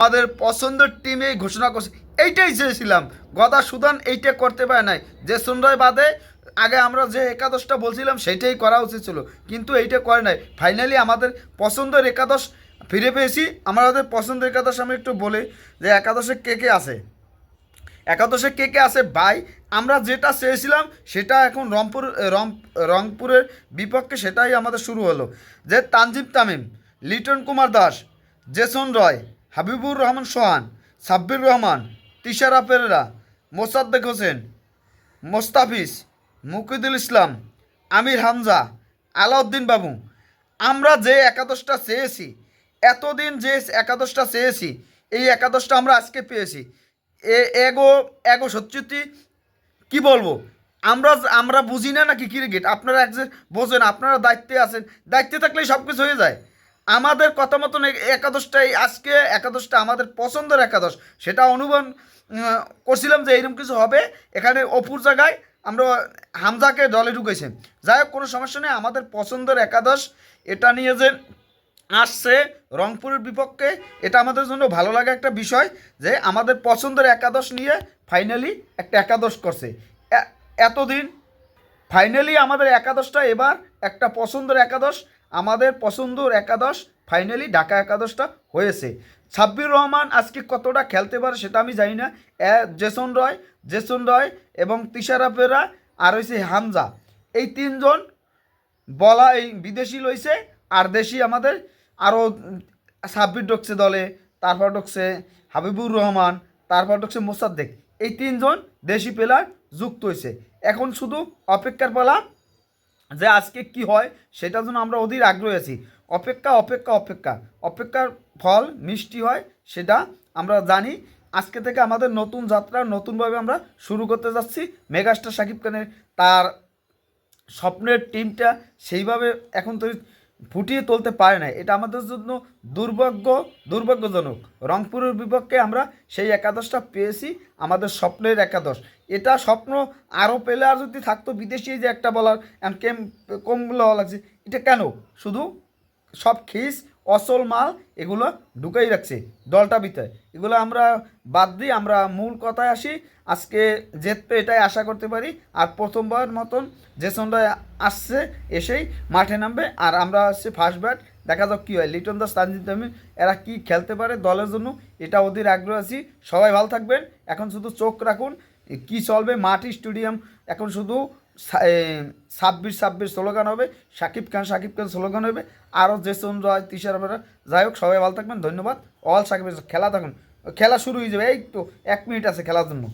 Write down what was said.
আমাদের পছন্দের টিমে ঘোষণা করছে। এইটাই চেয়েছিলাম। গদা সুদান এইটা করতে পারে নাই। যে সুন্দর বাদে, আগে আমরা যে একাদশটা বলছিলাম সেটাই করা উচিত ছিল। কিন্তু এইটা করে নাই। ফাইনালি আমাদের পছন্দের একাদশ ফিরে পেয়েছি। আমাদের পছন্দের একাদশ আমি একটু বলি যে, একাদশে কে কে আছে? একাদশে কে কে আছে? ভাই, আমরা যেটা চেয়েছিলাম, সেটা এখন রংপুর, রং, রংপুরের বিপক্ষে সেটাই আমাদের শুরু হলো। যে তানজিব তামিম, লিটন কুমার দাস, জেসন রয় হাবিবুর রহমান সোহান, সাব্বির রহমান, তিশারা পেরেরা, মোসাদ্দেক হোসেন, মোস্তাফিজ মুকিদুল ইসলাম, আমির হামজা, আলাউদ্দিন বাবু। আমরা যে একাদশটা চেয়েছি, এতদিন যে একাদশটা চেয়েছি, এই একাদশটা আমরা আজকে পেয়েছি। এ, এগো এগো সত্যি কি বলব? আমরা আমরা বুঝি না নাকি ক্রিকেট আপনারা এক যে বোঝেন, আপনারা দায়িত্বে আছেন, দায়িত্বে থাকলেই সব কিছু হয়ে যায়। আমাদের কথা মতন একাদশটাই আজকে, একাদশটা আমাদের পছন্দের একাদশ। সেটা অনুমান করছিলাম যে এইরকম কিছু হবে। এখানে অপুর জায়গায় আমরা হামজাকে দলে ঢুকেছে। যাই হোক, কোনো সমস্যা নেই, আমাদের পছন্দের একাদশ। এটা নিয়ে যে আসছে রংপুরের বিপক্ষে, এটা আমাদের জন্য ভালো লাগা একটা বিষয় যে আমাদের পছন্দের একাদশ নিয়ে ফাইনালি একটা একাদশ করছে। এতদিন ফাইনালি আমাদের একাদশটা এবার একটা পছন্দের একাদশ। আমাদের পছন্দর একাদশ ফাইনালি ঢাকা একাদশটা হয়েছে। সাব্বির রহমান আজকে কতটা খেলতে পারে সেটা আমি জানি না। জেসন রয় জেসন রয় এবং তিশারা পেরা আর হয়েছে হামজা। এই তিনজন বলা এই বিদেশি লইছে আর দেশি আমাদের আরও সাব্বির ঢুকছে দলে, তারপর ঢুকছে হাবিবুর রহমান, তারপর ঢুকছে মোসাদ্দেক। এই তিনজন দেশি প্লেয়ার যুক্ত হয়েছে এখন শুধু অপেক্ষার পালা যে আজকে কি হয়, সেটার জন্য আমরা অধীর আগ্রহী আছি। অপেক্ষা অপেক্ষা অপেক্ষা। অপেক্ষার ফল মিষ্টি হয়, সেটা আমরা জানি। আজকে থেকে আমাদের নতুন যাত্রা, নতুনভাবে আমরা শুরু করতে যাচ্ছি। মেগাস্টার সাকিব খানের তার স্বপ্নের টিমটা সেইভাবে এখন তো ফুটিয়ে তুলতে পারে না এটা আমাদের জন্য দুর্ভাগ্য, দুর্ভাগ্যজনক। রংপুরের বিপক্ষে আমরা সেই একাদশটা পেয়েছি, আমাদের স্বপ্নের একাদশ। এটা স্বপ্ন আরও পেলে আর যদি থাকতো বিদেশি যে একটা বলার কম কেম বলা লাগছে, এটা কেন? শুধু সব খিস অসল মাল এগুলো ঢুকাই রাখছে, দলটা ভিতরে। এগুলো আমরা বাদ দিই আমরা মূল কথায় আসি। আজকে জিতবে এটাই আশা করতে পারি। আর প্রথমবার মতন সন্ধ্যায় আসছে, এসেই মাঠে নামবে। আর আমরা হচ্ছে ফার্স্ট ব্যাট দেখা যাক কী হয়। লিটন দাস তানজিদ তামিম এরা কি খেলতে পারে দলের জন্য, এটা ওদের আগ্রহ আছি। সবাই ভালো থাকবেন। এখন শুধু চোখ রাখুন, কি চলবে? মাটি স্টেডিয়াম, এখন শুধু ছাব্বিশ ছাব্বিশ স্লোগান হবে, সাকিব খান সাকিব খান স্লোগান হবে, আরও জেসন রয়, তিশার যাই হোক, সবাই ভালো থাকবেন, ধন্যবাদ। অল সাকিব খেলা থাকুন। খেলা শুরু হয়ে যাবে, এই তো, এক মিনিট আছে খেলার জন্য।